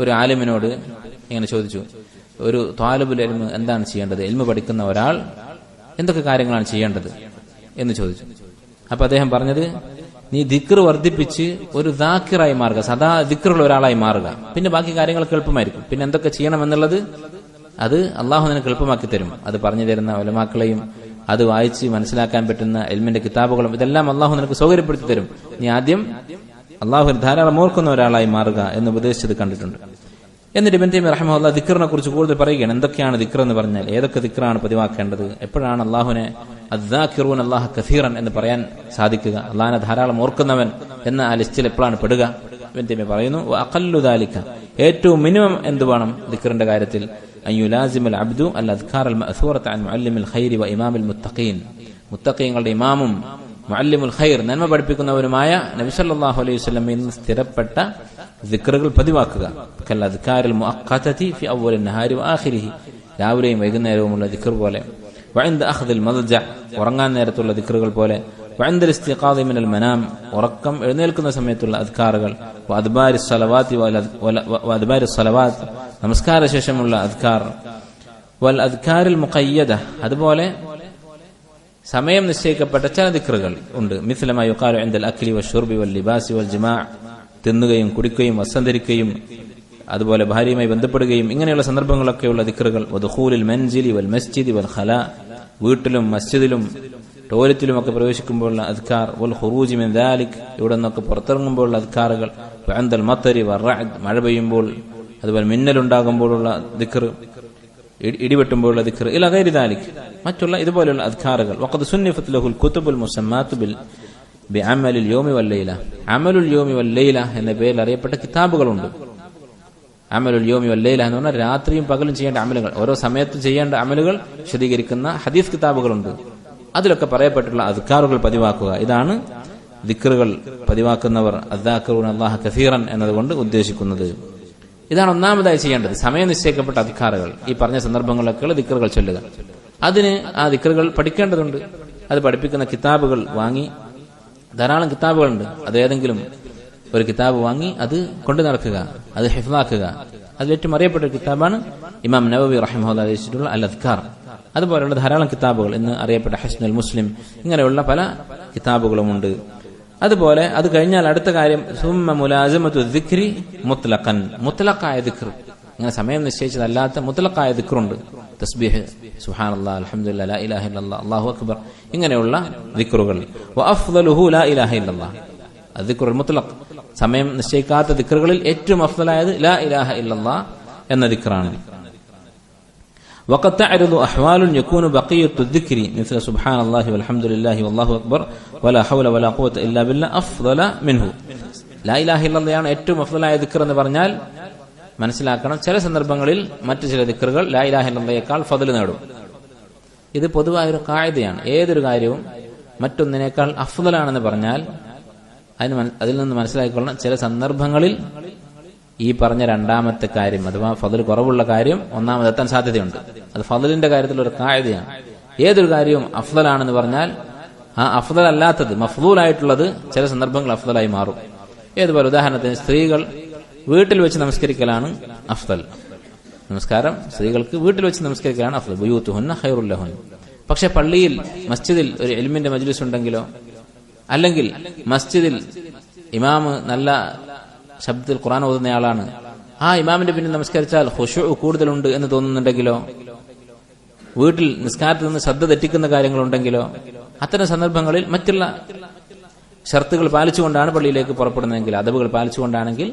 ഒരു ആലിമിനോട് ഇങ്ങനെ ചോദിച്ചു ഒരു താലബുൽ എൽമ് എന്താണ് ചെയ്യേണ്ടത്? എൽമ് പഠിക്കുന്ന ഒരാൾ എന്തൊക്കെ കാര്യങ്ങളാണ് ചെയ്യേണ്ടത്? എന്ന് ചോദിച്ചു. അപ്പൊ അദ്ദേഹം പറഞ്ഞത് നീ ദിക്ർ വർദ്ധിപ്പിച്ച് ഒരു ദാക്കിറായി മാറുക സദാ ദിക്റുള്ള ഒരാളായി മാറുക. പിന്നെ ബാക്കി കാര്യങ്ങളൊക്കെ എളുപ്പമായിരിക്കും. പിന്നെ എന്തൊക്കെ ചെയ്യണം എന്നുള്ളത് അത് അള്ളാഹു നിനക്ക് എളുപ്പമാക്കി തരും. അത് പറഞ്ഞു തരുന്ന ഒലമാക്കളെയും അത് വായിച്ച് മനസ്സിലാക്കാൻ പറ്റുന്ന എൽമിന്റെ കിതാബുകളും ഇതെല്ലാം അള്ളാഹു നിനക്ക് സൗകര്യപ്പെടുത്തി തരും. നീ ആദ്യം അള്ളാഹു ധാരാളം ഓർക്കുന്ന ഒരാളായി മാറുക എന്ന് ഉപദേശിച്ചത് കണ്ടിട്ടുണ്ട്. എന്നിട്ട് ഇബൻ തൈമി റഹ്മുല്ല ദിക്കറിനെ കുറിച്ച് കൂടുതൽ പറയുകയാണ്. എന്തൊക്കെയാണ് ദിക്കർ എന്ന് പറഞ്ഞാൽ? ഏതൊക്കെ ദിക്കറാണ് പതിവാക്കേണ്ടത്? എപ്പോഴാണ് അള്ളാഹുനെ അദ്ദാഖിറൂൻ അള്ളാഹ് കസീറൻ എന്ന് പറയാൻ സാധിക്കുക? അള്ളാഹിനെ ധാരാളം ഓർക്കുന്നവൻ എന്ന ആ ലിസ്റ്റിൽ എപ്പോഴാണ് പെടുക? ഇബൻ പറയുന്നു അക്കല്ലുദാലിക്ക ഏറ്റവും മിനിമം എന്ത് വേണം ദിക്കറിന്റെ കാര്യത്തിൽ? അയ്യുലാസിമുൽ അബ്ദു അൽ അദ്ഖാർ അൽ മഅസൂറത്ത് അൻ ഖൈരി വ ഇമാമുൽ മുത്തഖീൻ. മുത്തഖീങ്ങളുടെ ഇമാമും മുഅല്ലിമുൽ ഖൈർ നന്മ പഠിപ്പിക്കുന്നവരുമായ നബി സല്ലല്ലാഹു അലൈഹി വസല്ലമയിൽ ഇന്ന് സ്ഥിരപ്പെട്ട ദിക്റുകൾ പതിവാക്കുക. കൽ അദ്കാരിൽ മുഅഖ്ഖതതി ഫി അവ്വലിൻ നഹാരി ആഖിരിഹി. രാവിലെയും വൈകുന്നേരവുമുള്ള ദിക്ർ പോലെ. വഇൻദ അഖ്ദിൽ മദ്ജ ഉറങ്ങാൻ നേരത്തുള്ള ദിക്റുകൾ പോലെ. വഇൻദ ഇസ്തിഖാദി മിനൽ മനാം ഉറക്കം എഴുന്നേൽക്കുന്ന സമയത്തുള്ള അദ്കാറുകൾ. വഅദ്ബാരി സ്വലവാത്തി വഅദ്ബാരി സലവാത്ത് നമസ്കാര ശേഷമുള്ള അദ്കാർ. വൽ അദ്കാരിൽ മുഖയ്യദ അതുപോലെ സമയം നിശ്ചയിക്കപ്പെട്ട ചില ദിക്റുകൾ ഉണ്ട്. മിഥിലമായി ഒക്കാലോ എന്തൽ അഖിലി വ ഷുർബി വൽ ലിബാസി വൽ ജിമാ തിന്നുകയും കുടിക്കുകയും വസന്തരിക്കുകയും അതുപോലെ ഭാര്യയുമായി ബന്ധപ്പെടുകയും ഇങ്ങനെയുള്ള സന്ദർഭങ്ങളൊക്കെയുള്ള ദിക്റുകൾ വദുഖൂലിൽ മൻജിലി വൽ മസ്ജിദി വൽ ഖല വീട്ടിലും മസ്ജിദിലും ടോയ്ലറ്റിലും ഒക്കെ പ്രവേശിക്കുമ്പോഴുള്ള അധികാർ വൽ ഹുറൂജി മിൻ ദാലിക് ഇവിടെ നിന്നൊക്കെ പുറത്തിറങ്ങുമ്പോഴുള്ള അധികാറുകൾ വഅൻദൽ മത്തരി വറഅദ് മഴ പെയ്യുമ്പോൾ അതുപോലെ മിന്നലുണ്ടാകുമ്പോഴുള്ള ദിക്ർ ഇടിവെട്ടുമ്പോഴുള്ള ദിക്ർ കയറി ദാലിക്. മറ്റുള്ള ഇതുപോലെയുള്ള അധികാറുകൾ വക്കത് സുന്നിഫത്ത് ലഹുൽ കുത്തുബുൽ മുസമ്മാത്ത് ബിൽ ബിഅമലിൽ യോമി വല്ലയില അമലുൽ യോമി വല്ലയില എന്ന പേരിൽ അറിയപ്പെട്ട കിതാബുകളുണ്ട്. അമലുൽ യോമി വല്ലയില എന്ന് പറഞ്ഞാൽ രാത്രിയും പകലും ചെയ്യേണ്ട അമലുകൾ. ഓരോ സമയത്തും ചെയ്യേണ്ട അമലുകൾ വിശദീകരിക്കുന്ന ഹദീസ് കിതാബുകളുണ്ട്. അതിലൊക്കെ പറയപ്പെട്ടുള്ള അധികാറുകൾ പതിവാക്കുക. ഇതാണ് ദിക്റുകൾ പതിവാക്കുന്നവർ. അദ്ദാക്കറൂൻ അള്ളാഹ് കസീറൻ എന്നതുകൊണ്ട് ഉദ്ദേശിക്കുന്നത്. ഇതാണ് ഒന്നാമതായി ചെയ്യേണ്ടത്. സമയം നിശ്ചയിക്കപ്പെട്ട അധികാറുകൾ ഈ പറഞ്ഞ സന്ദർഭങ്ങളിലൊക്കെയുള്ള ദിക്കറുകൾ ചൊല്ലുക. അതിന് ആ ദിക്കറുകൾ പഠിക്കേണ്ടതുണ്ട്. അത് പഠിപ്പിക്കുന്ന കിതാബുകൾ വാങ്ങി ധാരാളം കിതാബുകളുണ്ട്. അത് ഏതെങ്കിലും ഒരു കിതാബ് വാങ്ങി അത് കൊണ്ടു നടക്കുക അത് ഹിഫ്ലാക്കുക അതിലേറ്റവും അറിയപ്പെട്ട ഒരു കിതാബാണ് ഇമാം നവബി റഹിമുല്ല രചിച്ചിട്ടുള്ള അൽ അദ്കാർ അതുപോലെയുള്ള ധാരാളം കിതാബുകൾ ഇന്ന് അറിയപ്പെട്ട ഹസ്നൽ മുസ്ലിം ഇങ്ങനെയുള്ള പല കിതാബുകളുമുണ്ട് അതുപോലെ അത് കഴിഞ്ഞാൽ അടുത്ത കാര്യം സുമ്മ മുലാസമത്തു ദിക്രി മുത്തലഖായ ദിക്ർ. സമയം നിശ്ചയിച്ചതല്ലാത്ത മുത്തലഖായ ദിക്റുണ്ട്. തസ്ബീഹ് സുഹാനല്ലാ അൽഹംദുലില്ലാ ലാ ഇലാഹ ഇല്ലല്ലാ അല്ലാഹു അക്ബർ ഇങ്ങനെയുള്ള ദിക്റുകൾ വഅഫ്ദലുഹു ലാ ഇലാഹ ഇല്ലല്ലാ ദിക്റുൽ മുത്തലഖ് സമയം നിശ്ചയിക്കാത്ത ദിക്റുകളിൽ ഏറ്റവും അഫ്ദലായത് ലാ ഇലാഹ ഇല്ലല്ലാ എന്ന ദിക്റാണ് وقد تعرض أحوال يكون بقية الذكر مثل سبحان الله والحمد لله والله أكبر ولا حول ولا قوة إلا بالله أفضل منه لا إله إلا الله ആണ് ഏറ്റവും അഫ്ദലായ ദിക്ർ എന്ന് പറഞ്ഞാൽ മനസ്സിലാക്കണം. ചില സന്ദർഭങ്ങളിൽ മറ്റു ചില ദിക്കറുകൾ ലായിലാഹില്ലയേക്കാൾ ഫതിൽ നേടും. ഇത് പൊതുവായൊരു കായതയാണ് ഏതൊരു കാര്യവും മറ്റൊന്നിനേക്കാൾ അഫ്ദലാണെന്ന് പറഞ്ഞാൽ അതിന് അതിൽ നിന്ന് മനസ്സിലാക്കിക്കൊള്ളണം. ചില സന്ദർഭങ്ങളിൽ ഈ പറഞ്ഞ രണ്ടാമത്തെ കാര്യം അഥവാ ഫതിൽ കുറവുള്ള കാര്യം ഒന്നാമതെത്താൻ സാധ്യതയുണ്ട്. അത് ഫതിലിന്റെ കാര്യത്തിൽ ഒരു കായതയാണ് ഏതൊരു കാര്യവും അഫ്ദലാണെന്ന് പറഞ്ഞാൽ ആ അഫ്ദൽ അല്ലാത്തത് മഫ്ദൂലായിട്ടുള്ളത് ചില സന്ദർഭങ്ങൾ അഫ്ദലായി മാറും. ഏതുപോലെ ഉദാഹരണത്തിന് സ്ത്രീകൾ വീട്ടിൽ വെച്ച് നമസ്കരിക്കലാണ് അഫ്തൽ നമസ്കാരം. സ്ത്രീകൾക്ക് വീട്ടിൽ വെച്ച് നമസ്കരിക്കലാണ് അഫ്തൽ ബുയൂത്തുഹുന്ന ഹൈറുല്ലഹുൻ പക്ഷെ പള്ളിയിൽ മസ്ജിദിൽ ഒരു എലിമിന്റെ മജ്ലിസ് ഉണ്ടെങ്കിലോ? അല്ലെങ്കിൽ മസ്ജിദിൽ ഇമാമ് നല്ല ശബ്ദത്തിൽ ഖുറാൻ ഓതുന്നയാളാണ് ആ ഇമാമിന്റെ പിന്നിൽ നമസ്കരിച്ചാൽ ഹുഷു കൂടുതലുണ്ട് എന്ന് തോന്നുന്നുണ്ടെങ്കിലോ? വീട്ടിൽ നിസ്കാരത്തിൽ നിന്ന് ശ്രദ്ധ തെറ്റിക്കുന്ന കാര്യങ്ങളുണ്ടെങ്കിലോ? അത്തരം സന്ദർഭങ്ങളിൽ മറ്റുള്ള ഷർത്തുകൾ പാലിച്ചുകൊണ്ടാണ് പള്ളിയിലേക്ക് പുറപ്പെടുന്നതെങ്കിൽ അതവുകൾ പാലിച്ചുകൊണ്ടാണെങ്കിൽ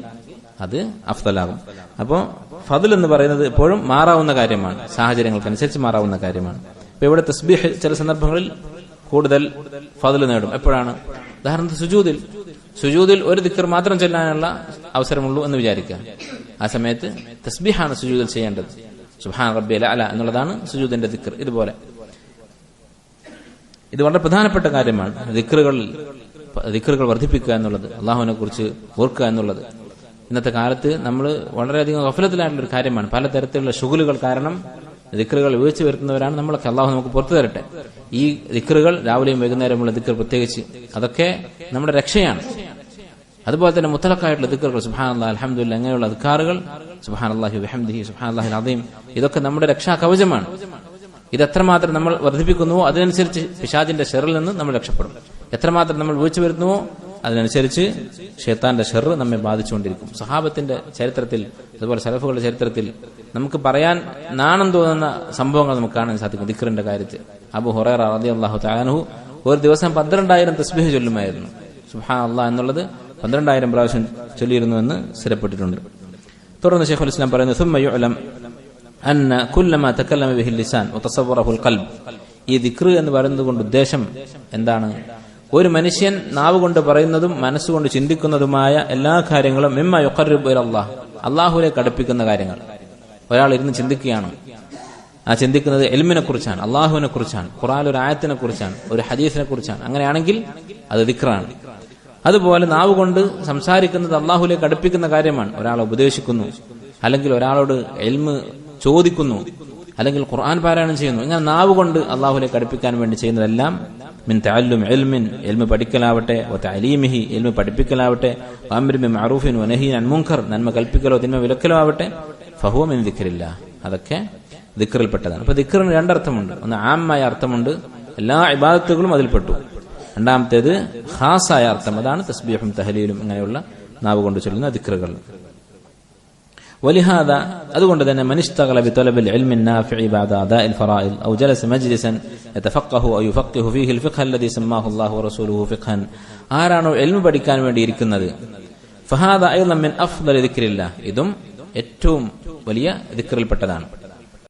അത് അഫ്തലാകും അപ്പോൾ ഫതിൽ എന്ന് പറയുന്നത് എപ്പോഴും മാറാവുന്ന കാര്യമാണ്. സാഹചര്യങ്ങൾക്കനുസരിച്ച് മാറാവുന്ന കാര്യമാണ്. ഇപ്പൊ ഇവിടെ തസ്ബീഹ് ചില സന്ദർഭങ്ങളിൽ കൂടുതൽ ഫതിൽ നേടും. എപ്പോഴാണ്? ഉദാഹരണത്തിന് സുജൂതിൽ സുജൂതിൽ ഒരു ദിക്കർ മാത്രം ചെല്ലാനുള്ള അവസരമുള്ളൂ എന്ന് വിചാരിക്കുക. ആ സമയത്ത് തസ്ബീഹാണ് സുജൂതിൽ ചെയ്യേണ്ടത്. സുഹാൻ റബ്ബി അല എന്നുള്ളതാണ് സുജൂദിന്റെ ദിക്കർ ഇതുപോലെ. ഇത് വളരെ പ്രധാനപ്പെട്ട കാര്യമാണ്. ദിക്കറുകൾ ദിക്കറുകൾ വർദ്ധിപ്പിക്കുക എന്നുള്ളത് അള്ളാഹുവിനെ കുറിച്ച് ഓർക്കുക എന്നുള്ളത്. ഇന്നത്തെ കാലത്ത് നമ്മൾ വളരെയധികം ഗഫലത്തിലായിട്ടുള്ള ഒരു കാര്യമാണ് പലതരത്തിലുള്ള ഷുഗലുകൾ കാരണം ദിക്കറുകൾ വീഴ്ച വരുത്തുന്നവരാണ് നമ്മളൊക്കെ. അള്ളാഹു നമുക്ക് പുറത്തു തരട്ടെ. ഈ ദിക്കറുകൾ രാവിലെയും വൈകുന്നേരമുള്ള ദിക്കർ പ്രത്യേകിച്ച് അതൊക്കെ നമ്മുടെ രക്ഷയാണ്. അതുപോലെ തന്നെ മുത്തലക്കായിട്ടുള്ള ദിക്കറുകൾ സുഹാൻ അലഹമുല്ല അങ്ങനെയുള്ള അധികാറുകൾ സുഹാൻ അള്ളാഹി വഹംദിഹി സുഹാൻ അള്ളാഹി അദീം ഇതൊക്കെ നമ്മുടെ രക്ഷാ കവചമാണ്. ഇത് എത്രമാത്രം നമ്മൾ വർദ്ധിപ്പിക്കുന്നുവോ അതിനനുസരിച്ച് പിശാദിന്റെ ഷെറിൽ നിന്ന് നമ്മൾ രക്ഷപ്പെടും. എത്രമാത്രം നമ്മൾ വീഴ്ച വരുത്തുവോ അതിനനുസരിച്ച് ഷെയ്ത്താന്റെ ഷെർ നമ്മെ ബാധിച്ചുകൊണ്ടിരിക്കും സഹാബത്തിന്റെ ചരിത്രത്തിൽ അതുപോലെ സലഫുകളുടെ ചരിത്രത്തിൽ നമുക്ക് പറയാൻ നാണം തോന്നുന്ന സംഭവങ്ങൾ നമുക്ക് കാണാൻ സാധിക്കും ദിക്കറിന്റെ കാര്യത്തിൽ അബു ഹുറൈറ റതി അള്ളാഹു താനഹു ഒരു ദിവസം പന്ത്രണ്ടായിരം തസ്ബീഹ് ചൊല്ലുമായിരുന്നു സുഹാ അള്ളാഹ് എന്നുള്ളത് പന്ത്രണ്ടായിരം പ്രാവശ്യം ചൊല്ലിയിരുന്നു എന്ന് സ്ഥിരപ്പെട്ടിട്ടുണ്ട് തുടർന്ന് ഷെയ്ഖുൽ ഇസ്ലാം പറയുന്നു ثم يعلم أن كل ما تكلم به اللسان وتصوره القلب ഈ ദിക്ർ എന്ന് പറയുന്നത് കൊണ്ട് ഉദ്ദേശം എന്താണ് ഒരു മനുഷ്യൻ നാവ് കൊണ്ട് പറയുന്നതും മനസ്സുകൊണ്ട് ചിന്തിക്കുന്നതുമായ എല്ലാ കാര്യങ്ങളും മിമ്മ യുഖറിബ് അള്ളാഹ് അള്ളാഹുലേക്ക് അടുപ്പിക്കുന്ന കാര്യങ്ങൾ. ഒരാൾ ഇരുന്ന് ചിന്തിക്കുകയാണ്. ആ ചിന്തിക്കുന്നത് എൽമിനെ കുറിച്ചാണ് അള്ളാഹുവിനെ കുറിച്ചാണ് ഖുറാൻ ഒരു ആയത്തിനെ കുറിച്ചാണ് ഒരു ഹദീസിനെ കുറിച്ചാണ്. അങ്ങനെയാണെങ്കിൽ അത് ദിക്റാണ്. അതുപോലെ നാവ് കൊണ്ട് സംസാരിക്കുന്നത് അള്ളാഹുലേക്ക് അടുപ്പിക്കുന്ന കാര്യമാണ്. ഒരാളെ ഉപദേശിക്കുന്നു അല്ലെങ്കിൽ ഒരാളോട് എൽമ് ചോദിക്കുന്നു അല്ലെങ്കിൽ ഖുർആൻ പാരായണം ചെയ്യുന്നു. ഇങ്ങനെ നാവ് കൊണ്ട് അള്ളാഹുലേക്ക് അടുപ്പിക്കാൻ വേണ്ടി ചെയ്യുന്നതെല്ലാം മിൻ തഅല്ലും എൽമിൻ എൽമ് പഠിക്കലാവട്ടെ ഒ തലീമിഹി എൽമ് പഠിപ്പിക്കലാവട്ടെ അമ്രിമി മഅറൂഫിൻ വനഹീൻ അൻ മുൻകർ നന്മ കൽപ്പിക്കലോ തിന്മ വിലക്കലോ ആവട്ടെ ഫഹുവ മിൻ ദിക്റില്ല അതൊക്കെ ദിക്റിൽപ്പെട്ടതാണ്. അപ്പൊ ദിക്റിന് രണ്ടർത്ഥമുണ്ട്. ഒന്ന് ആമായ അർത്ഥമുണ്ട്. എല്ലാ ഇബാദത്തുകളും അതിൽപ്പെട്ടു. രണ്ടാമത്തേത് ഖാസായ അർത്ഥം. അതാണ് തസ്ബീഹും തഹലീലും ഇങ്ങനെയുള്ള നാവ് കൊണ്ട് ചൊല്ലുന്ന ദിക്റുകൾ. ولهذا അതുകൊണ്ട് തന്നെ من اشتغل بطلب العلم النافع بعد أداء الفرائض أو جلس مجلسا يتفقه أو يفقه فيه الفقه الذي سماه الله ورسوله فقها ആരാണോ എൽമ പഠിക്കാൻ വേണ്ടി ഇരിക്കുന്നത് ഫഹാദ أيضا من أفضل ذكر الله ഇതും ഏറ്റവും വലിയ ദിക്റിൽപ്പെട്ടതാണ്